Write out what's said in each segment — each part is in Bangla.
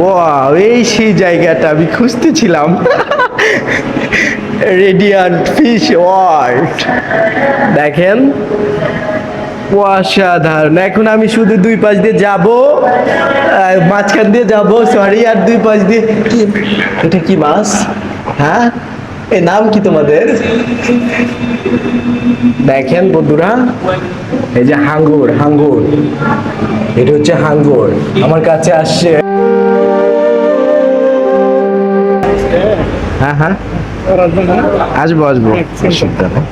ওয়াও এই সেই জায়গাটা আমি খুঁজতেছিলাম। রেডিয়ান্ট ফিশ ওয়ার্ল্ড দেখেন, অসাধারণ। এখন আমি শুধু দুই পাশ দিয়ে যাব মাঝখান দিয়ে যাব সরি আর দুই পাশ দিয়ে এটা কি মাছ? হ্যাঁ? এই নাম কি তোমাদের? দেখেন বন্ধুরা, এই যে হাঙ্গুর হাঙ্গুর। এটা হচ্ছে হাঙ্গুর। আমার কাছে আসছে। হ্যাঁ হ্যাঁ। আসব আসব। অসুবিধা নেই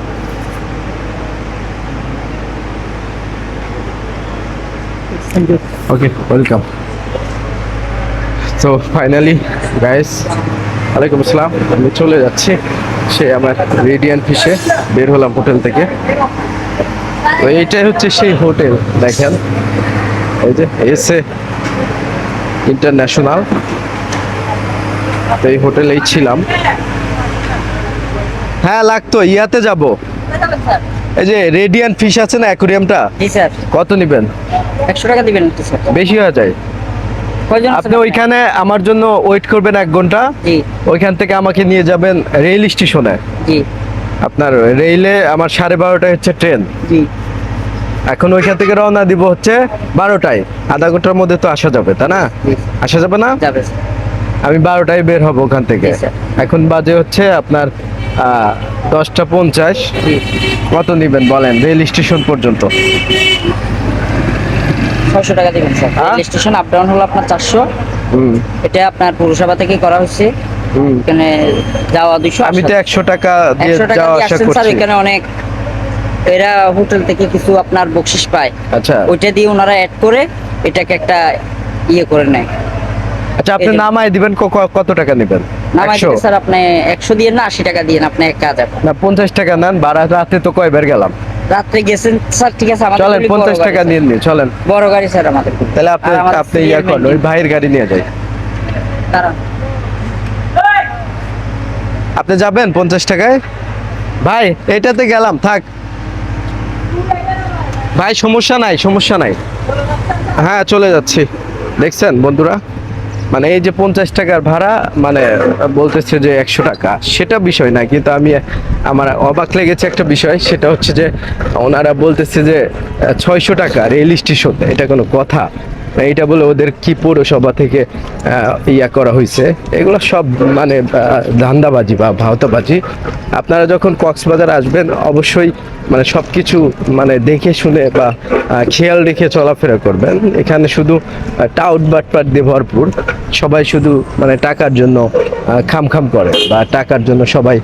ওকে ওয়েলকাম তো ফাইনালি গাইস ওয়ালাইকুম আসসালাম। আমি চলে যাচ্ছি সে আমার রেডিয়ান ফিশে বের হলাম হোটেল থেকে। তো এইটাই হচ্ছে সেই হোটেল দেখেন। এই যে এসে ইন্টারন্যাশনাল তো এই হোটেলেই ছিলাম। হ্যাঁ লাগতো ইয়াতে যাব। এই যে রেডিয়ান ফিশ আছে না অ্যাকুরিয়ামটা? জি স্যার। কত নেবেন? একশো টাকা দিবেন বেশি হয়ে যায়। কয়জন আপনি ওইখানে আমার জন্য ওয়েট করবেন এক ঘণ্টা। জি। ওইখান থেকে আমাকে নিয়ে যাবেন রেল স্টেশনে। জি। আপনার রেলে আমার সাড়ে বারোটায় হচ্ছে ট্রেন। জি। এখন ওইখান থেকে রওনা দিব হচ্ছে বারোটায়। আধা ঘণ্টার মধ্যে তো আসা যাবে তাই না? আসা যাবে না? যাবে স্যার। আমি বারোটায় বের হব ওখান থেকে। এখন বাজে হচ্ছে আপনার দশটা পঞ্চাশ। কত নেবেন বলেন? রেল স্টেশন পর্যন্ত। ছয়শো টাকা দিবেন স্যার। হ্যাঁ? রেল স্টেশন আপ ডাউন হলো আপনার চারশো। এটা আপনার পৌরসভা থেকে করা হুম। এখানে যাওয়া দুইশো আমি তো একশো টাকা দিয়ে যাওয়া স্যার করছি। এখানে অনেক। এরা হোটেল থেকে কিছু আপনার বকশিস পায়। আচ্ছা। ওইটা দিয়ে ওনারা অ্যাড করে এটাকে একটা ইয়ে করে নেয়। আচ্ছা আপনি নামায় দিবেন কত টাকা নেবেন? স্যার আপনি একশো দিয়ে না আশি টাকা দিয়ে আপনি এক না পঞ্চাশ টাকা নেন বারা রাতে তো কয়বার গেলাম? রাত্রে গেছেন স্যার ঠিক আছে আমাদের চলেন গুলি বড় পঞ্চাশ গাড়ি, টাকা স্যার। নিয়ে নিন চলেন। বড় গাড়ি স্যার আমাদের তাহলে আপনি আপনি ইয়া করেন ওই ভাইয়ের গাড়ি নিয়ে যাই। দাঁড়ান। আপনি যাবেন পঞ্চাশ টাকায়? ভাই এটাতে গেলাম থাক। ভাই সমস্যা নাই সমস্যা নাই। হ্যাঁ চলে যাচ্ছি। দেখছেন বন্ধুরা? মানে এই যে পঞ্চাশ টাকার ভাড়া মানে বলতেছে যে একশো টাকা। সেটা বিষয় না, কিন্তু আমি, আমার অবাক লেগেছে একটা বিষয়, সেটা হচ্ছে যে ওনারা বলতেছে যে ছয়শো টাকা রেল স্টেশন। এটা কোনো কথা। এইটা বলে ওদের কি পৌরসভা থেকে ইয়া করা হয়েছে এগুলো সব মানে ধান্দাবাজি বা ভাওতাবাজি। আপনারা যখন কক্সবাজার আসবেন অবশ্যই মানে সব কিছু মানে দেখে শুনে বা খেয়াল রেখে চলাফেরা করবেন। এখানে শুধু টাউট বাটপাট দিয়ে ভরপুর। সবাই শুধু মানে টাকার জন্য আহ, খাম খাম করে বা টাকার জন্য সবাই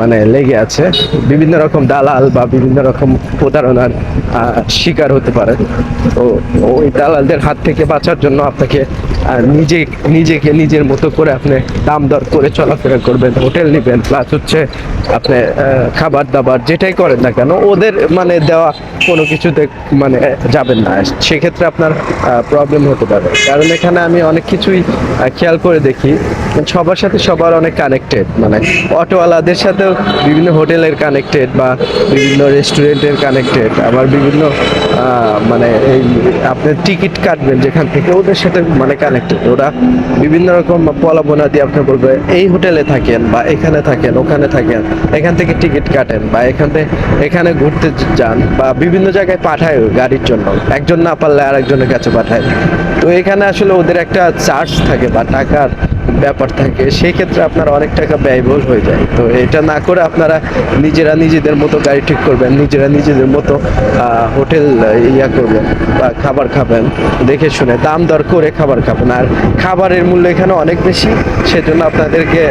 মানে লেগে আছে। বিভিন্ন রকম দালাল বা বিভিন্ন রকম প্রতারণার শিকার হতে পারে। তো ওই দালালদের হাত থেকে বাঁচার জন্য আপনাকে নিজে, নিজেকে, নিজের মতো করে আপনি দাম দর করে চলাফেরা করবেন, হোটেল নেবেন প্লাস হচ্ছে আপনি খাবার দাবার যেটাই করেন না কেন, ওদের মানে দেওয়া কোনো কিছুতে মানে যাবেন না। সেক্ষেত্রে আপনার প্রবলেম হতে পারে। কারণ এখানে আমি অনেক কিছুই খেয়াল করে দেখি। সবার সাথে সবার অনেক কানেক্টেড মানে অটোওয়ালাদের সাথেও বিভিন্ন হোটেলের কানেক্টেড বা বিভিন্ন রেস্টুরেন্টের কানেক্টেড আবার বিভিন্ন মানে এই আপনি টিকিট কাটবেন যেখান থেকে ওদের সাথে মানে কানেক্টেড ওরা বিভিন্ন রকম পলাবনা দিয়ে আপনি বলবে, এই হোটেলে থাকেন বা এখানে থাকেন, ওখানে থাকেন, এখান থেকে টিকিট কাটেন বা এখান থেকে, এখানে ঘুরতে যান বা বিভিন্ন জায়গায় পাঠায় গাড়ির জন্য। একজন না পারলে আরেকজনের কাছে পাঠায়। তো এখানে আসলে ওদের একটা চার্জ থাকে বা টাকার ব্যাপার থাকে। সেই ক্ষেত্রে আপনার অনেক টাকা ব্যয়বহুল হয়ে যায়। তো এটা না করে আপনারা নিজেরা নিজেদের মতো গাড়ি ঠিক করবেন, নিজেরা নিজেদের মতো হোটেল ইয়া করবেন বা খাবার খাবেন। দেখে শুনে দাম দর করে খাবার খাবেন আর খাবারের মূল্য এখানে অনেক বেশি, সেজন্য আপনাদেরকে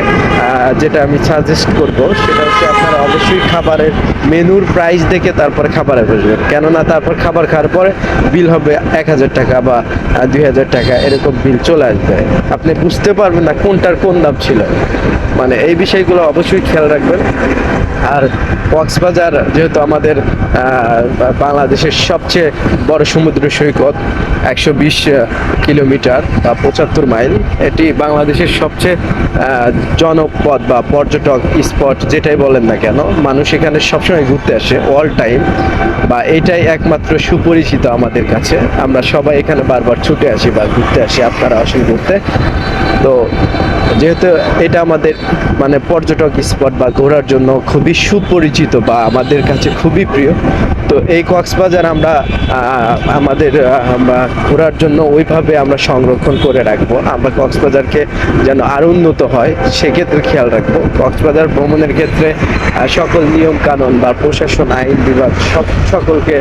যেটা আমি সাজেস্ট করব সেটা হচ্ছে আপনারা অবশ্যই খাবারের মেনুর প্রাইস দেখে তারপরে খাবারে বসবেন। কেননা তারপর খাবার খাওয়ার পরে বিল হবে এক হাজার টাকা বা দুই হাজার টাকা, এরকম বিল চলে আসবে। আপনি বুঝতে পারবেন না কোনটার কোন দাম ছিল। মানে এই বিষয়গুলো অবশ্যই খেয়াল রাখবেন। আর কক্সবাজার যেহেতু আমাদের বাংলাদেশের সবচেয়ে বড় সমুদ্র সৈকত, একশো বিশ কিলোমিটার বা পঁচাত্তর মাইল, এটি বাংলাদেশের সবচেয়ে জনপদ বা পর্যটক স্পট যেটাই বলেন না কেন, মানুষ এখানে সবসময় ঘুরতে আসে অল টাইম বা এটাই একমাত্র সুপরিচিত আমাদের কাছে। আমরা সবাই এখানে বারবার ছুটে আসি বা ঘুরতে আসি আপনারা আসেন ঘুরতে। তো যেহেতু এটা আমাদের মানে পর্যটক স্পট বা ঘোরার জন্য খুবই সুপরিচিত বা আমাদের কাছে খুবই প্রিয়, তো এই কক্সবাজার আমরা আমাদের আমরা ঘোরার জন্য ওইভাবে আমরা সংরক্ষণ করে রাখব। আমরা কক্সবাজারকে যেন আরও উন্নত হয়, সেক্ষেত্রে খেয়াল রাখব। কক্সবাজার ভ্রমণের ক্ষেত্রে সকল নিয়ম কানুন বা প্রশাসন, আইন, বিভাগ, সব সকলকে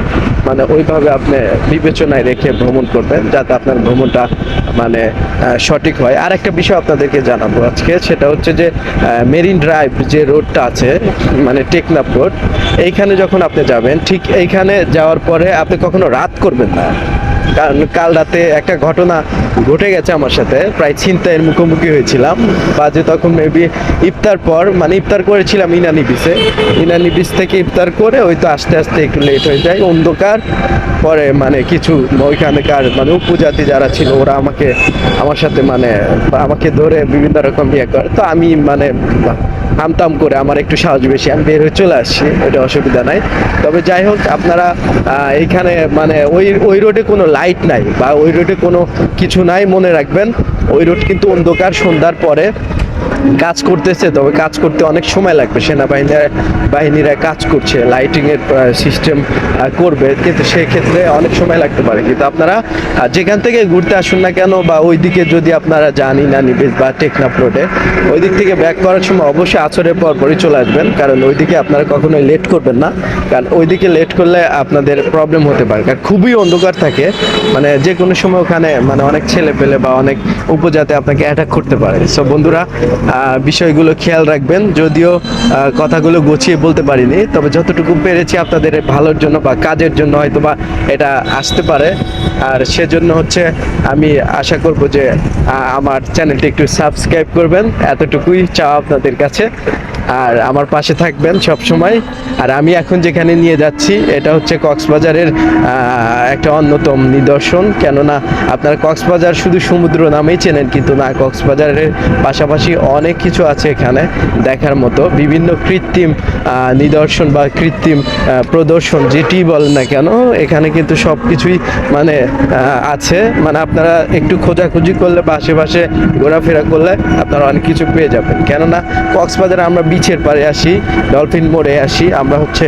মানে ওইভাবে আপনি বিবেচনায় রেখে ভ্রমণ করবেন, যাতে আপনার ভ্রমণটা মানে সঠিক হয়। আর একটা বিষয় আপনাদেরকে জানাব আজকে, সেটা হচ্ছে যে মেরিন ড্রাইভ যে রোডটা আছে মানে টেকনাফ রোড, এইখানে যখন আপনি যাবেন, ঠিক এইখানে যাওয়ার পরে আপনি কখনো রাত করবেন না। কারণ কাল রাতে একটা ঘটনা ঘটে গেছে আমার সাথে। প্রায় ছিনতাইয়ের মুখোমুখি হয়েছিলাম। বাজে তখন মেবি ইফতার পর মানে ইফতার করেছিলাম ইনানি বিচে ইনানি বিচ থেকে ইফতার করে ওই তো আস্তে আস্তে একটু লেট হয়ে যায়। অন্ধকার। পরে মানে কিছু ওইখানকার মানে উপজাতি যারা ছিল, ওরা আমাকে, আমার সাথে মানে আমাকে ধরে বিভিন্ন রকম ইয়ে করে। তো আমি মানে হামতাম করে আমার একটু সাহস বেশি, আমি বের হয়ে চলে আসছি। এটা অসুবিধা নাই। তবে যাই হোক, আপনারা এইখানে মানে ওই ওই রোডে কোনো লাইট নাই বা ওই রোডে কোনো কিছু নাই, মনে রাখবেন। ওই রোড কিন্তু অন্ধকার, সন্ধ্যার পরে। কাজ করতেছে, তবে কাজ করতে অনেক সময় লাগবে। সেনাবাহিনীরা, বাহিনীরা কাজ করছে লাইটিং এর সিস্টেম করবে। কিন্তু সেক্ষেত্রে অনেক সময় লাগতে পারে। কিন্তু আপনারা যেখান থেকে ঘুরতে আসুন না কেন বা ওই দিকে যদি আপনারা জানি না নিবেশ বা টেকনাফ রোডে ওই দিক থেকে ব্যাক করার সময় অবশ্যই আছরের পর পরই চলে আসবেন। কারণ ওইদিকে আপনারা কখনোই লেট করবেন না। কারণ ওইদিকে লেট করলে আপনাদের প্রবলেম হতে পারে। কারণ খুবই অন্ধকার থাকে। মানে যে কোনো সময় ওখানে মানে অনেক ছেলে পেলে বা অনেক উপজাতে আপনাকে অ্যাটাক করতে পারে। সো বন্ধুরা বিষয়গুলো খেয়াল রাখবেন। যদিও কথাগুলো গুছিয়ে বলতে পারিনি, তবে যতটুকু পেরেছি আপনাদের ভালোর জন্য বা কাজের জন্য হয়তো বা এটা আসতে পারে। আর সেজন্য হচ্ছে আমি আশা করব যে আমার চ্যানেলটি একটু সাবস্ক্রাইব করবেন। এতটুকুই চাওয়া আপনাদের কাছে। আর আমার পাশে থাকবেন সব সময় আর আমি এখন যেখানে নিয়ে যাচ্ছি, এটা হচ্ছে কক্সবাজারের একটা অন্যতম নিদর্শন। কেননা আপনারা কক্সবাজার শুধু সমুদ্র নামেই চেনেন, কিন্তু না, কক্সবাজারের পাশাপাশি অনেক কিছু আছে এখানে দেখার মতো। বিভিন্ন কৃত্রিম নিদর্শন বা কৃত্রিম প্রদর্শন, যেটি বলেন না কেন, এখানে কিন্তু সব কিছুই মানে আছে। মানে আপনারা একটু খোঁজাখুঁজি করলে বা আশেপাশে ঘোরাফেরা করলে আপনারা অনেক কিছু পেয়ে যাবেন। কেননা কক্সবাজারে আমরা বিচের পারে আসি ডলফিন মোড়ে আসি, আমরা হচ্ছে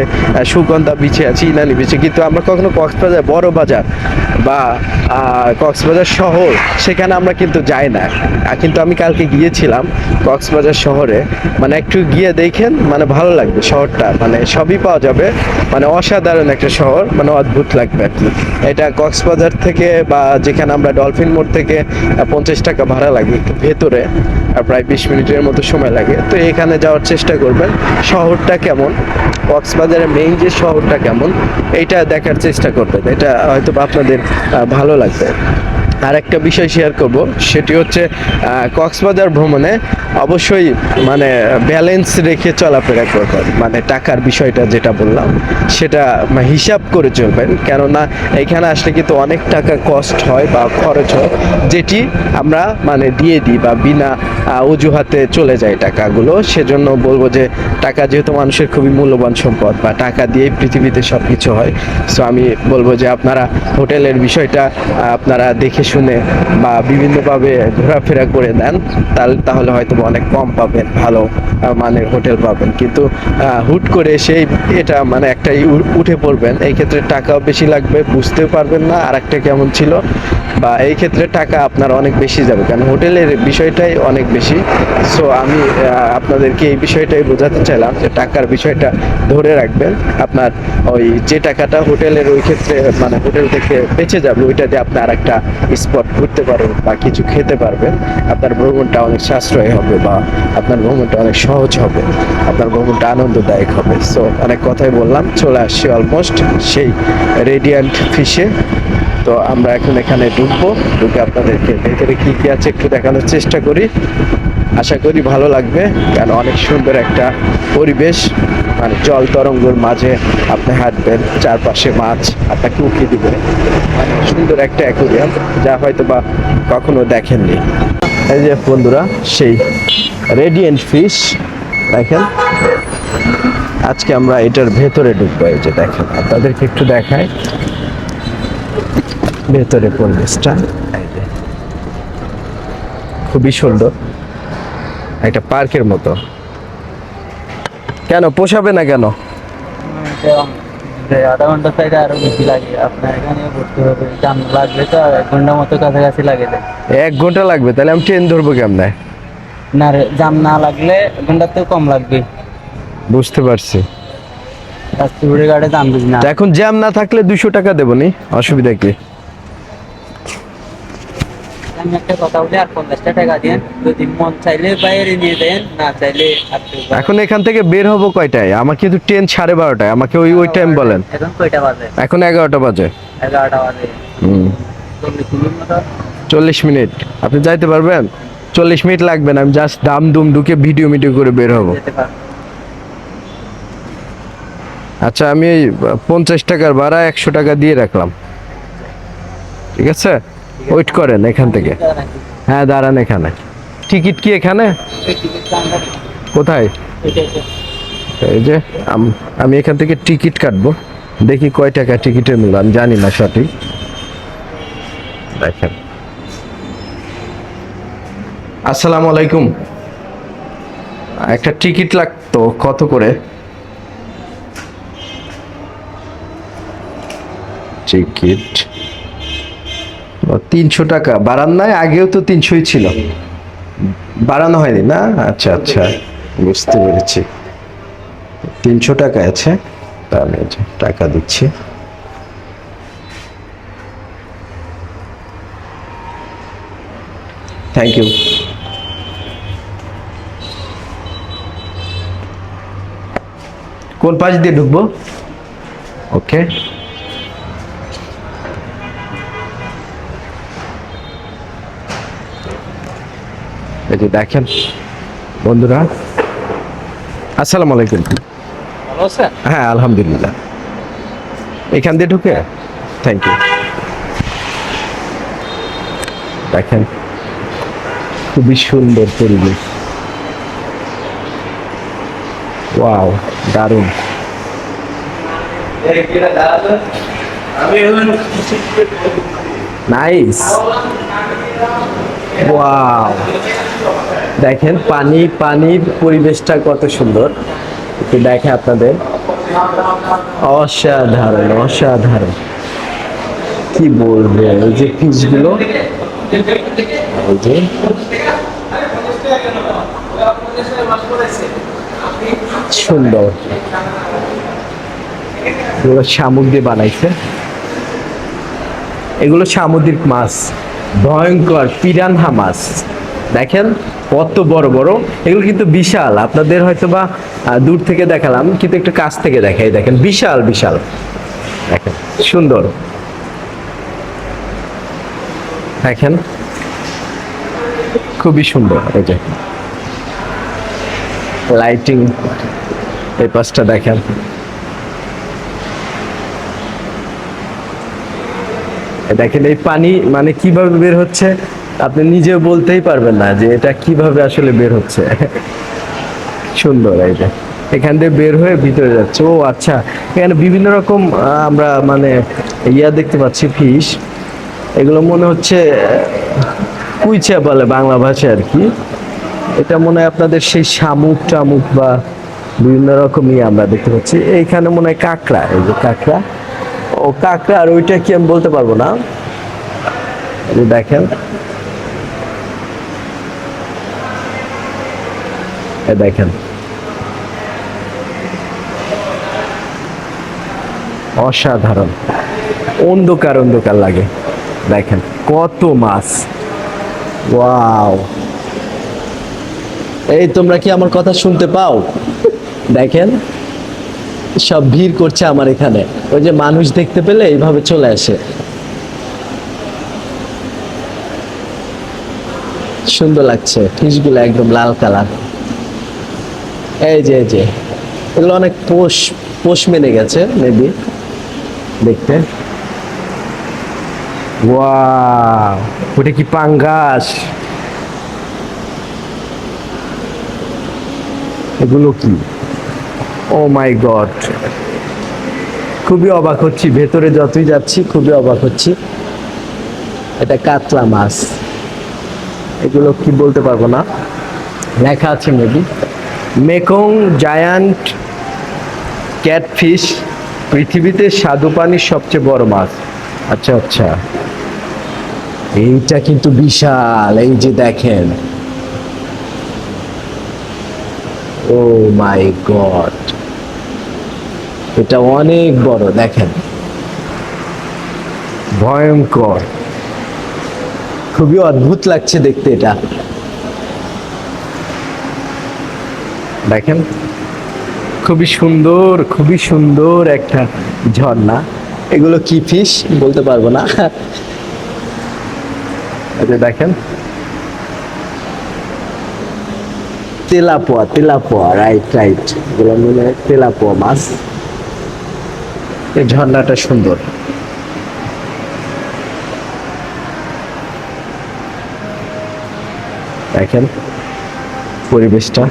সুগন্ধা বিচে আছি, ইনানি বিচে কিন্তু আমরা কখনো কক্সবাজার, বড় বাজার বা কক্সবাজার শহর, সেখানে আমরা কিন্তু যাই না। কিন্তু আমি কালকে গিয়েছিলাম কক্সবাজার শহরে। মানে একটু গিয়ে দেখেন মানে ভালো লাগবে শহরটা। মানে সবই পাওয়া যাবে। মানে অসাধারণ একটা শহর মানে অদ্ভুত লাগবে আর এটা কক্সবাজার থেকে বা যেখানে আমরা ডলফিন মোড় থেকে পঞ্চাশ টাকা ভাড়া লাগে ভেতরে প্রায় বিশ মিনিটের মতো সময় লাগে। তো এখানে যাওয়ার চেষ্টা করবেন। শহরটা কেমন? কক্সবাজারের মেইন যে শহরটা কেমন এটা দেখার চেষ্টা করবেন। এটা হয়তো আপনাদের ভালো লাগবে। আর একটা বিষয় শেয়ার করব। সেটি হচ্ছে কক্সবাজার ভ্রমণে অবশ্যই মানে ব্যালেন্স রেখে চলাফেরা করবেন। মানে টাকার বিষয়টা যেটা বললাম, সেটা হিসাব করে চলবেন। কেননা, এখানে আসলে কিন্তু অনেক টাকা কস্ট হয় বা খরচ হয়, যেটি আমরা মানে দিয়ে দিই বা বিনা অজুহাতে চলে যায় টাকাগুলো। সেজন্য বলব যে, টাকা যেহেতু মানুষের খুবই মূল্যবান সম্পদ বা টাকা দিয়েই পৃথিবীতে সব কিছু হয়। সো আমি বলব যে, আপনারা হোটেলের বিষয়টা আপনারা দেখে শুনে বা বিভিন্নভাবে ঘোরাফেরা করে দেন তাহলে তাহলে হয়তো অনেক কম পাবেন, ভালো মানের হোটেল পাবেন। কিন্তু হুট করে সেই এটা মানে একটাই উঠে পড়বেন। এই ক্ষেত্রে টাকাও বেশি লাগবে, বুঝতেও পারবেন না আর একটা কেমন ছিল। বা এই ক্ষেত্রে টাকা আপনার অনেক বেশি যাবে, কারণ হোটেলের বিষয়টাই অনেক বেশি। সো আমি আপনাদেরকে এই বিষয়টাই বোঝাতে চাইলাম যে টাকার বিষয়টা ধরে রাখবেন। আপনার ওই যে টাকাটা হোটেলের ওই ক্ষেত্রে মানে হোটেল থেকে বেঁচে যাবে, ওইটা দিয়ে আপনি আর একটা স্পট ঘুরতে পারবেন বা কিছু খেতে পারবেন, আপনার ভ্রমণটা অনেক সাশ্রয় হবে বা আপনার ভ্রমণটা অনেক সহজ হবে, আপনার ভ্রমণটা আনন্দদায়ক হবে। সো অনেক কথাই বললাম, চলে আসছি অলমোস্ট সেই রেডিয়ান্ট ফিশে তো আমরা এখন এখানে ঢুকবো, ঢুকে আপনাদেরকে ভেতরে কী কী আছে একটু দেখানোর চেষ্টা করি। আশা করি ভালো লাগবে, কারণ অনেক সুন্দর একটা পরিবেশ। মানে জল তরঙ্গর মাঝে আপনি হাঁটবেন, চারপাশে মাছ, আপনাকে উঁকি দিবে। মানে সুন্দর একটা অ্যাকোরিয়াম যা হয়তো বা কখনো দেখেননি। এই যে বন্ধুরা, সেই রেডিয়েন্ট ফিশ দেখেন। আজকে আমরা এটার ভেতরে ঢুকবো, এই যে দেখেন, আপনাদেরকে একটু দেখায় ভেতরে পরিবেশটা খুবই সুন্দর। একটা পার্কের মতো। কেন? পোষাবে না কেন? আধা ঘণ্টা সাইডে আরও বেশি লাগে। আপনার এখানে ভর্তি হবে। জাম লাগবে তো এক ঘণ্টা মতো কাছাকাছি লাগে এক ঘণ্টা লাগবে? তাহলে আমি ট্রেন ধরবো কেমনে? না রে জাম না লাগলে এক ঘন্টাতেও কম লাগবে। বুঝতে পারছি। তা এখন জ্যাম না থাকলে দুশো টাকা দেবো নি? অসুবিধা কি? আমি একটা কথা বলি আর পঞ্চাশটা টাকা দেন যদি মন চাইলে বাইরে নিয়ে দেন না চাইলে এখন এখান থেকে বের হব কয়টায়? আমার কিন্তু ট্রেন সাড়ে বারোটায়। আমাকে ওই ওই টাইম বলেন। এখন কয়টা বাজে? এখন এগারোটা বাজে। এগারোটা বাজে। হুম। চল্লিশ মিনিট আপনি যাইতে পারবেন? চল্লিশ মিনিট লাগবে না। আমি জাস্ট দাম দুম ঢুকে ভিডিও মিডিও করে বের হব। আচ্ছা আমি পঞ্চাশ টাকার ভাড়া একশো টাকা দিয়ে রাখলাম। ঠিক আছে? ওয়েট করেন এখান থেকে। হ্যাঁ দাঁড়ান এখানে। টিকিট কি এখানে? কোথায়? এই যে আম- এখান থেকে টিকিট কাটবো। দেখি কয় টাকা টিকিটের মূল্য আমি জানি না সঠিক। দেখেন। আসসালামু আলাইকুম। একটা টিকিট লাগতো কত করে? টিকিট তিনশো টাকা। বাড়ান নাই আগেও তো তিনশোই ছিল। বাড়ানো হয়নি না? আচ্ছা আচ্ছা। বুঝতে পেরেছি। তিনশো টাকা আছে। তাহলে টাকা দিচ্ছি। থ্যাংক ইউ কোন পাশ দিয়ে ঢুকবো? ওকে এই যে দেখেন বন্ধুরা আসসালামু আলাইকুম ভালো আছেন? হ্যাঁ আলহামদুলিল্লাহ। এখান দিয়ে ঢুকে? থ্যাংক ইউ দেখেন খুবই সুন্দর পরিবেশ। ওয়াও দারুণ। নাইস ওয়াও দেখেন পানি, পানির পরিবেশটা কত সুন্দর। একটু দেখে আপনাদের। অসাধারণ অসাধারণ। কি বলব এই যে ফিশগুলো। সুন্দর। এগুলো শামুক দিয়ে বানাইছে। এগুলো সামুদ্রিক মাছ। ভয়ঙ্কর, পিরানহা মাছ। দেখেন কত বড় বড়। এগুলো কিন্তু বিশাল। আপনাদের হয়তো বা দূর থেকে দেখালাম, কিন্তু একটু কাছ থেকে দেখাই। দেখেন, বিশাল বিশাল। দেখেন, সুন্দর। দেখেন, খুবই সুন্দর। এই যে, লাইটিং, এই পাশটা দেখেন। দেখেন, এই পানি মানে কীভাবে বের হচ্ছে? আপনি নিজে বলতেই পারবেন না যে এটা কীভাবে আসলে বের হচ্ছে। সুন্দর যে। এখান দিয়ে বের হয়ে ভিতরে যাচ্ছে। ও আচ্ছা। এখানে বিভিন্ন রকম আমরা মানে ইয়া দেখতে পাচ্ছি, ফিশ। এগুলো মনে হচ্ছে কুইচা বলে বাংলা ভাষায় আর কি। এটা মনে হয় আপনাদের সেই শামুক টামুক বা বিভিন্ন রকম ইয়ে আমরা দেখতে পাচ্ছি। এইখানে মনে হয় কাঁকড়া, এই যে কাঁকড়া। ও, কাঁকড়া আর ওইটা কি আমি বলতে পারব না? দেখেন। দেখেন। অসাধারণ। অন্ধকার অন্ধকার লাগে। দেখেন, কত মাছ। ওয়াও। এই, তোমরা কি আমার কথা শুনতে পাও? দেখেন, সব ভিড় করছে আমার এখানে। ওই যে মানুষ দেখতে পেলে এইভাবে চলে আসে। সুন্দর লাগছে ফিশগুলো একদম লাল কালার। এই যে এই যে। এগুলো অনেক পোষ পোষ মেনে গেছে মেবি দেখতে। ওটা কি পাঙ্গাস? এগুলো কি? ও মাই গড খুবই অবাক হচ্ছি, ভেতরে যতই যাচ্ছি, খুবই অবাক হচ্ছি। এটা কাতলা মাছ। এগুলো কি বলতে পারব না? লেখা আছে মেবি মেকং জায়ান্ট ক্যাটফিশ পৃথিবীতে স্বাদু পানির সবচেয়ে বড় মাছ। আচ্ছা আচ্ছা। এইটা কিন্তু বিশাল, এই যে দেখেন। Oh my god. এটা অনেক বড়, দেখেন। ভয়ঙ্কর। খুবই অদ্ভুত লাগছে দেখতে এটা। দেখেন, খুবই সুন্দর খুবই সুন্দর একটা ঝর্ণা। এগুলো কি ফিশ বলতে পারব না। দেখেন। তেলাপোয়া তেলাপোয়া রাইট রাইট এগুলো তেলাপোয়া মাছ। এই ঝর্ণাটা সুন্দর। দেখেন পরিবেশটা।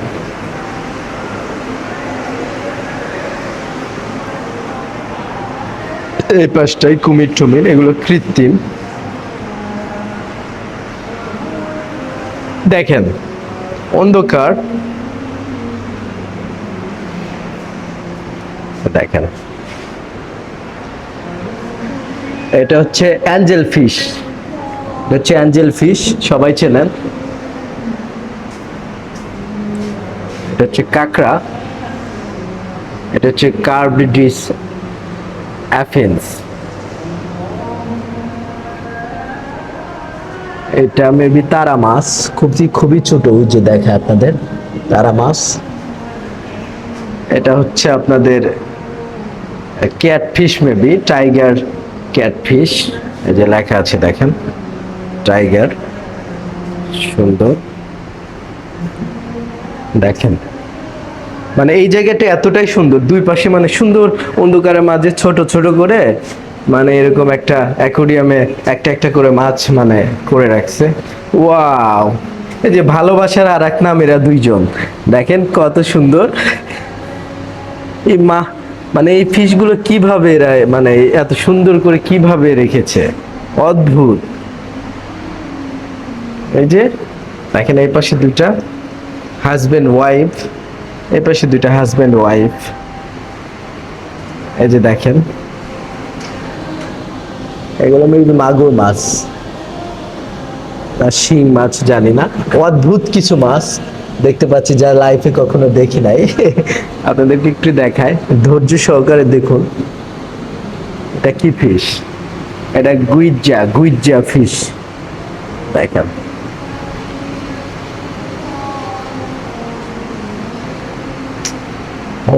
এই পাশটাই কুমির টুমির এগুলো কৃত্রিম। দেখেন, অন্ধকার। দেখেন। এটা হচ্ছে অ্যাঞ্জেল ফিশ। এটা হচ্ছে অ্যাঞ্জেল ফিশ, সবাই চেনেন। এটা হচ্ছে কাঁকড়া। এটা হচ্ছে কার্বডিস অ্যাফেন্স এটা মেবি তারা মাছ। খুবই খুবই ছোট যে দেখে আপনাদের। তারা মাছ। এটা হচ্ছে আপনাদের ক্যাটফিশ মেবি টাইগার ক্যাটফিশ। এই যে লেখা আছে দেখেন। টাইগার। সুন্দর। দেখেন। মানে এই জায়গাটা এতটাই সুন্দর। দুই পাশে মানে সুন্দর অন্ধকারের মাঝে ছোট ছোট করে মানে এরকম একটা অ্যাকোরিয়ামে একটা একটা করে মাছ মানে করে রাখছে। ওয়াও! এই যে ভালোবাসার আর এক নাম এরা দুইজন। দেখেন কত সুন্দর। এই মা মানে এই ফিশগুলো কীভাবে এরা মানে এত সুন্দর করে কীভাবে রেখেছে? অদ্ভুত। এই যে, দেখেন এই পাশে দুইটা হাজবেন্ড ওয়াইফ এই পাশে দুইটা হাজব্যান্ড ওয়াইফ এই যে দেখেন। এগুলো মেবি মাগুর মাছ। না, শিং মাছ জানি না। অদ্ভুত কিছু মাছ। দেখতে পাচ্ছি যা লাইফে কখনো দেখি নাই। আপনাদেরকে একটু দেখায় ধৈর্য সহকারে দেখুন। এটা কি ফিশ এটা গুইজা গুইজা ফিশ দেখেন।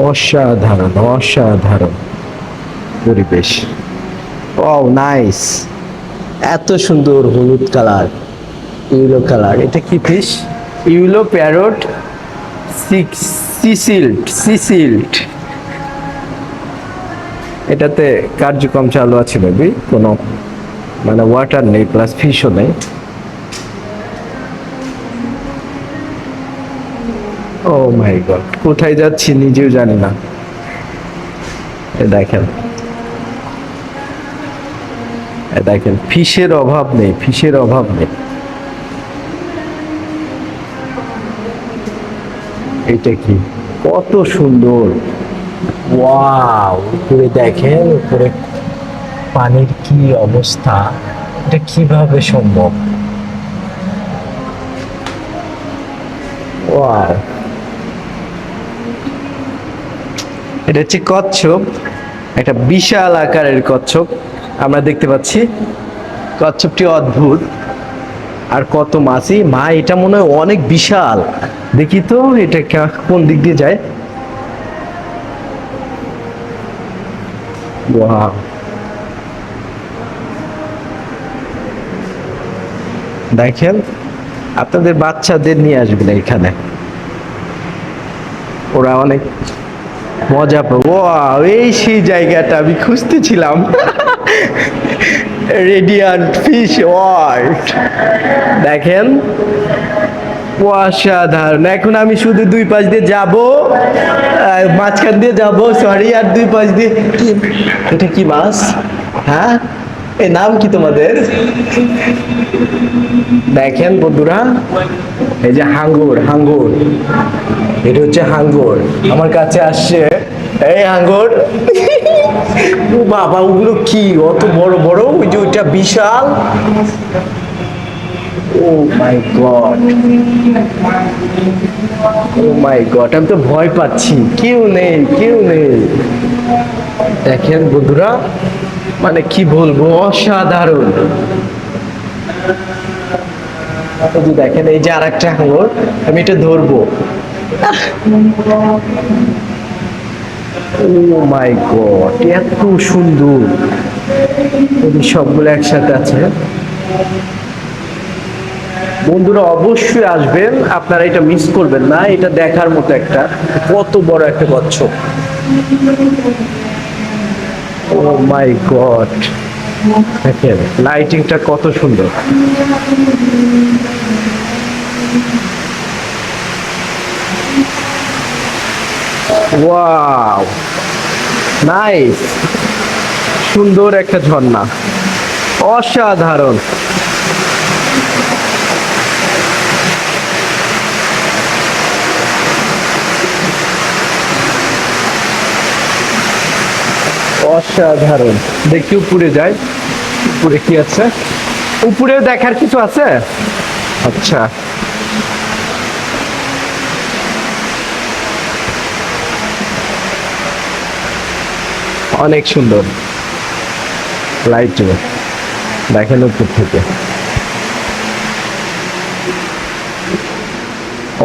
অসাধারণ অসাধারণ পরিবেশ। ও নাইস এত সুন্দর হলুদ কালার, ইউলো কালার। এটা কি ফিশ ইউলো প্যারট সিসিল্ট সিসিল্ট এটাতে কার্যক্রম চালু আছে বেবি কোনো মানে ওয়াটার নেই প্লাস ফিশও নেই। ও মাই গড কোথায় যাচ্ছি নিজেও জানি না। দেখেন। দেখেন ফিশের অভাব নেই ফিশের অভাব নেই। এটা কি? কত সুন্দর। ওয়াও উপরে দেখেন উপরে পানির কি অবস্থা। এটা কীভাবে সম্ভব? ওয়াও এটা হচ্ছে কচ্ছপ, একটা বিশাল আকারের কচ্ছপ। আমরা দেখতে পাচ্ছি কচ্ছপটি অদ্ভুত আর কত মাছই মা, এটা মনে হয় অনেক বিশাল। দেখি তো এটা কোন দিক দিয়ে যায়. দেখেন, আপনাদের বাচ্চাদের নিয়ে আসবেন এখানে। ওরা অনেক মজা পাবো। এই সেই জায়গাটা আমি খুঁজতেছিলাম। রেডিয়ান্ট ফিশ ওয়ার্ল্ড দেখেন, অসাধারণ। এখন আমি শুধু দুই পাশ দিয়ে যাব মাঝখান দিয়ে যাব সরি আর দুই পাশ দিয়ে কি- এটা কি মাছ? হ্যাঁ? এ নাম কি তোমাদের? দেখেন বন্ধুরা এই যে হাঙ্গুর হাঙ্গুর। এটা হচ্ছে হাঙ্গুর। আমার কাছে আসছে, এই হাঙ্গুর। বাবা, ওগুলো কি? অত বড় বড়? ওই যে ওইটা বিশাল। ও my god. O my god, আমি তো ভয় পাচ্ছি। কেউ নেই কেউ নেই। দেখেন বন্ধুরা মানে কি বলব, অসাধারণ। দেখেন, এই যে আর একটা আমি এটা ধরবো। ও মাই গড, এত সুন্দর। সবগুলো একসাথে আছে। বন্ধুরা, অবশ্যই আসবেন। আপনারা এটা মিস করবেন না। এটা দেখার মতো একটা, কত বড় একটা কচ্ছপ ও মাই গড। দেখেন লাইটিংটা কত সুন্দর। ওয়াও নাইস সুন্দর একটা ঝর্ণা। অসাধারণ। অসাধারণ। দেখি উপরে যাই উপরে কি আছে? উপরে দেখার কিছু আছে? আচ্ছা। অনেক সুন্দর। লাইট দেখেন উপর থেকে।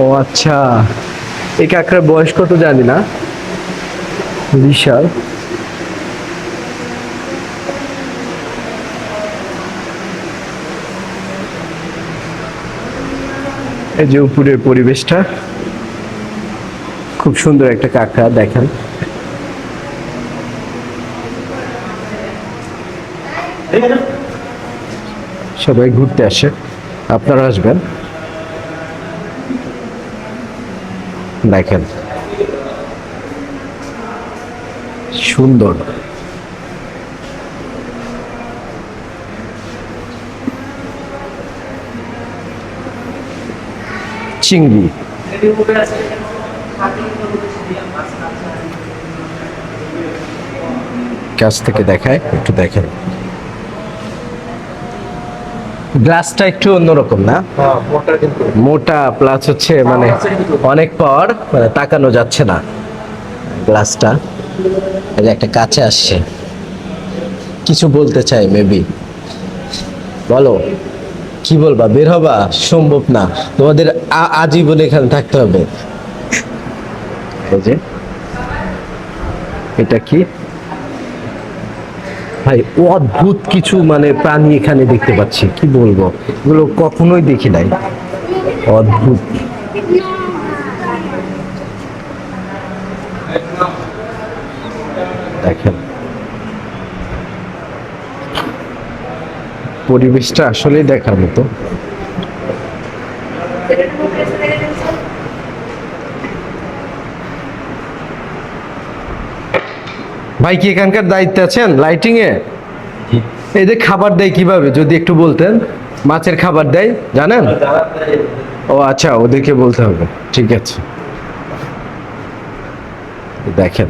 ও আচ্ছা। এই কাঁকড়ার বয়স কত জানি না? বিশাল। এই যে উপরের পরিবেশটা, খুব সুন্দর একটা কাঁকড়া, দেখেন। সবাই ঘুরতে আসে, আপনারা আসবেন। দেখেন। সুন্দর। চিংড়ি। কাছ থেকে দেখায়, একটু দেখেন। গ্লাসটা একটু অন্যরকম না? মোটা প্লাস হচ্ছে মানে অনেক পর মানে তাকানো যাচ্ছে না গ্লাসটা। একটা কাছে আসছে। কিছু বলতে চাই মেবি বলো। কি বলবা? বের হবা? সম্ভব না। তোমাদের আজীবন এখানে থাকতে হবে। এটা কি? ভাই অদ্ভুত কিছু মানে প্রাণী এখানে দেখতে পাচ্ছি। কি বলব? এগুলো কখনোই দেখি নাই। অদ্ভুত। দেখেন। পরিবেশটা আসলেই দেখার মতো। ভাই, কি এখানকার দায়িত্বে আছেন? লাইটিং এ? যে খাবার দেয় কীভাবে? যদি একটু বলতেন। মাছের খাবার দেয়, জানেন? ও আচ্ছা ওদেরকে বলতে হবে। ঠিক আছে। দেখেন।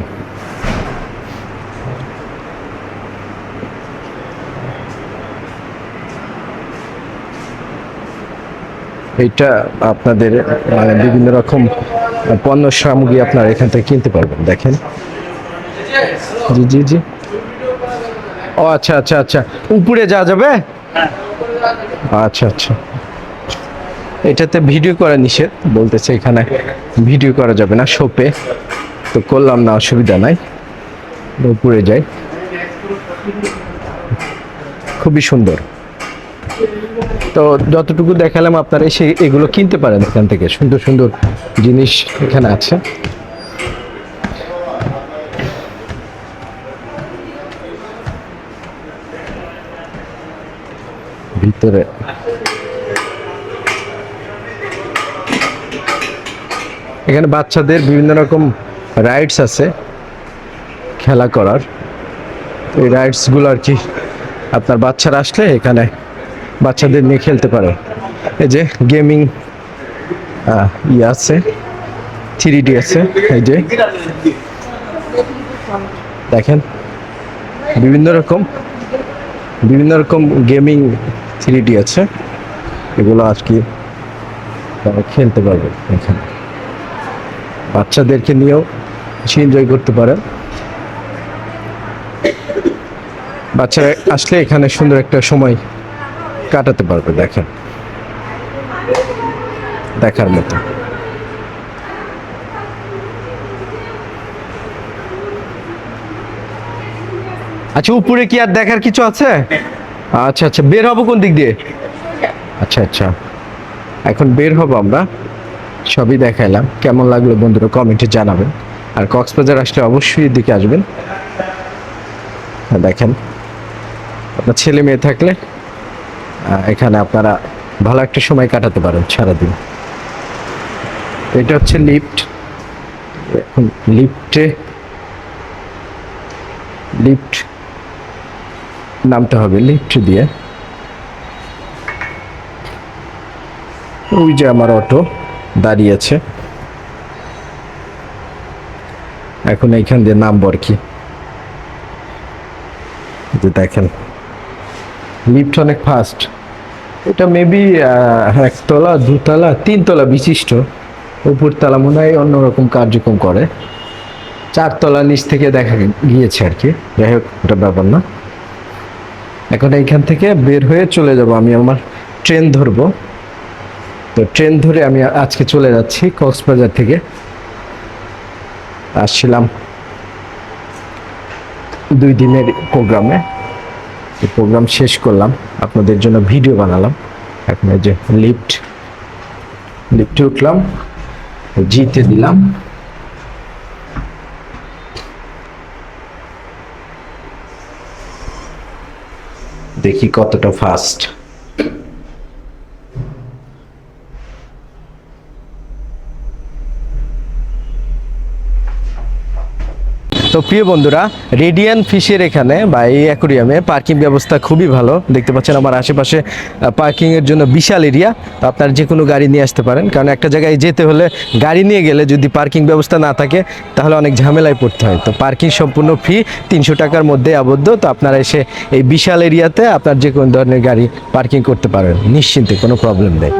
এটা আপনাদের মানে বিভিন্ন রকম পণ্য সামগ্রী আপনারা এখান থেকে কিনতে পারবেন, দেখেন। জি জি জি। ও আচ্ছা আচ্ছা আচ্ছা। উপরে যাওয়া যাবে? আচ্ছা আচ্ছা। এটাতে ভিডিও করা নিষেধ, বলতেছে এখানে ভিডিও করা যাবে না, শোপে। তো করলাম না, অসুবিধা নাই। উপরে যাই। খুবই সুন্দর। তো যতটুকু দেখালাম আপনারা এসে এগুলো কিনতে পারেন এখান থেকে। সুন্দর সুন্দর জিনিস এখানে আছে। ভিতরে। এখানে বাচ্চাদের বিভিন্ন রকম রাইডস আছে, খেলা করার। এই রাইডসগুলো আর কি আপনার বাচ্চারা আসলে এখানে বাচ্চাদের নিয়ে খেলতে পারে। এই যে গেমিং ইয়ে আছে থ্রি ডি আছে, এই যে। দেখেন, বিভিন্ন রকম বিভিন্ন রকম গেমিং থ্রি ডি আছে। এগুলো আর কি তারা খেলতে পারবে এখানে। বাচ্চাদেরকে নিয়েও বেশি এনজয় করতে পারেন বাচ্চারা আসলে এখানে সুন্দর একটা সময় কাটাতে পারবে, দেখেন। দেখার মতো। আচ্ছা উপরে কি আর দেখার কিছু আছে? আচ্ছা আচ্ছা বের হব কোন দিক দিয়ে? আচ্ছা আচ্ছা। এখন বের হব আমরা। সবই দেখাইলাম। কেমন লাগল বন্ধুরা কমেন্টে জানাবেন। আর কক্সবাজার আসলে অবশ্যই এদিকে আসবেন। দেখেন, আপনার ছেলে মেয়ে থাকলে এখানে আপনারা ভালো একটা সময় কাটাতে পারেন সারাদিন। এটা হচ্ছে লিফট। এখন লিফটে লিফট নামতে হবে, লিফট দিয়ে। ওই যে আমার অটো দাঁড়িয়েছে এখন এইখান দিয়ে নামবো আর কি। যে দেখেন, লিফট অনেক ফাস্ট এটা মেবি একতলা, দুতলা, তিনতলা বিশিষ্ট। উপরতলা মনে হয় অন্যরকম কার্যক্রম করে। চারতলা নিচ থেকে দেখা গিয়েছে আর কি। যাই হোক, ওটা ব্যাপার না। এখন এইখান থেকে বের হয়ে চলে যাব আমি আমার ট্রেন ধরবো। তো ট্রেন ধরে আমি আজকে চলে যাচ্ছি কক্সবাজার থেকে। আসছিলাম দুই দিনের প্রোগ্রামে। প্রোগ্রাম শেষ করলাম। আপনাদের জন্য ভিডিও বানালাম। এখন যে লিফট লিফটে উঠলাম, জিতে দিলাম। দেখি কতটা ফাস্ট তো প্রিয় বন্ধুরা রেডিয়ান ফিশের এখানে বা এই অ্যাকোরিয়ামে পার্কিং ব্যবস্থা খুবই ভালো। দেখতে পাচ্ছেন আমার আশেপাশে পার্কিংয়ের জন্য বিশাল এরিয়া তো আপনার যে কোনো গাড়ি নিয়ে আসতে পারেন। কারণ একটা জায়গায় যেতে হলে গাড়ি নিয়ে গেলে যদি পার্কিং ব্যবস্থা না থাকে, তাহলে অনেক ঝামেলায় পড়তে হয়। তো পার্কিং সম্পূর্ণ ফ্রি তিনশো টাকার মধ্যে আবদ্ধ। তো আপনারা এসে এই বিশাল এরিয়াতে আপনার যে কোনো ধরনের গাড়ি পার্কিং করতে পারেন। নিশ্চিন্তে কোনো প্রবলেম নেই।